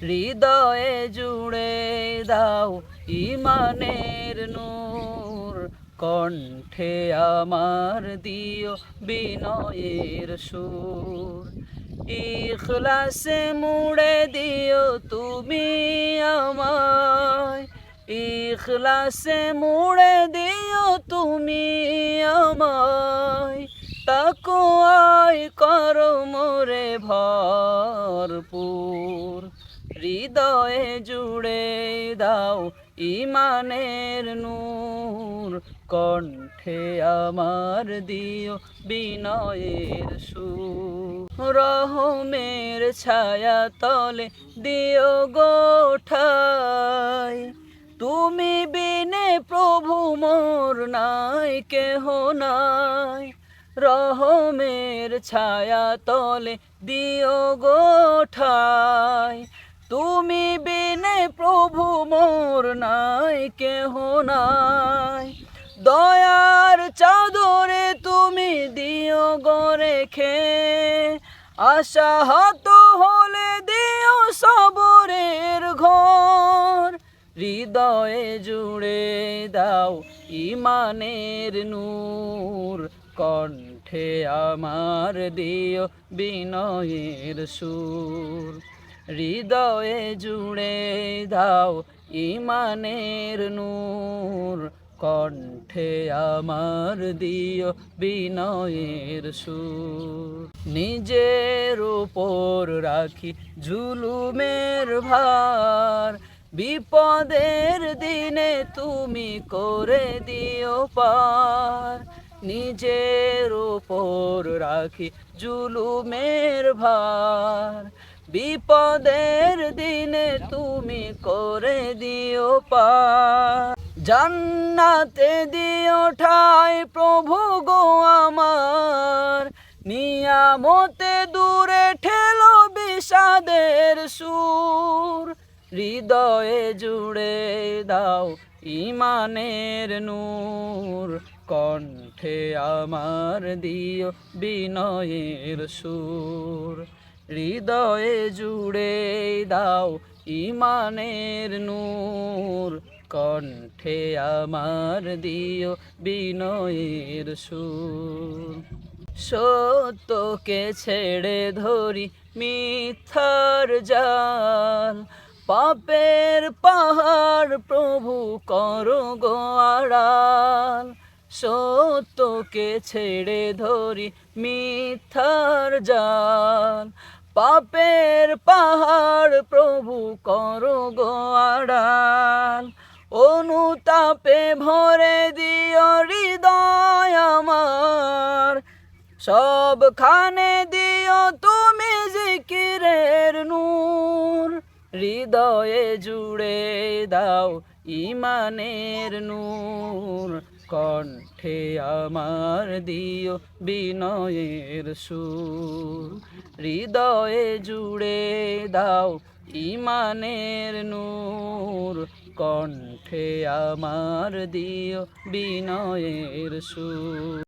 হৃদয়ে জুড়ে দাও ইমানের নূর। কণ্ঠে আমার দিও বিনয়ের সুর। ইখলাসে মুড়ে দিও তুমি আমায়। ইখলাসে মুড়ে দিও তুমি আমায়। তাকুয়াই করো মোরে ভরপুর। হৃদয়ে জুড়ে দাও ইমানের নূর। কণ্ঠে আমার দিও বিনয়ের সুর। রহমের ছায়া তলে দিও গোঠায় তুমি বিনে প্রভু মোর নাই, কেহ নাই। রহমের ছায়া তলে দিও গোঠায় তুমি বিনে প্রভু মোর নাই, কেহ নাই। দয়ার চাদরে তুমি দিও গরে খে আশা হত হলে দিও সবরের ঘর। হৃদয়ে জুড়ে দাও ইমানের নূর, কণ্ঠে আমার দিও বিনয়ের সুর। হৃদয়ে জুড়ে দাও ইমানের নূর। কণ্ঠে আমার দিও বিনয়ের সুর। নিজের উপর রাখি জুলুমের ভার। বিপদের দিনে তুমি করে দিও পার। নিজের উপর রাখি জুলুমের ভার। বিপদের দিনে তুমি করে দিও পার জান্নাতে দিও ঠাই প্রভু গো আমার। নিয়ামতে দূরে ঠেলো বিষাদের সুর। হৃদয়ে জুড়ে দাও ইমানের নূর। কণ্ঠে আমার দিও বিনয়ের সুর। হৃদয়ে জুড়ে দাও ইমানের নূর। কণ্ঠে আমার দিও বিনয়ের সুর। সত্যকে ছেড়ে ধরি মিথ্যার জাল। পাপের পাহাড় প্রভু করো গোয়াড়াল সত্যকে ছেড়ে ধরি মিথ্যার জাল। পাপের পাহাড় প্রভু করো গোয়াড়াল অনুতাপে ভরে দিও হৃদয় আমার। সবখানে দিও তুমি জিকিরের নূর। হৃদয়ে জুড়ে দাও ইমানের নূর। কণ্ঠে আমার দিও বিনয়ের সুর। হৃদয়ে জুড়ে দাও ইমানের নূর। কণ্ঠে আমার দিও বিনয়ের সুর।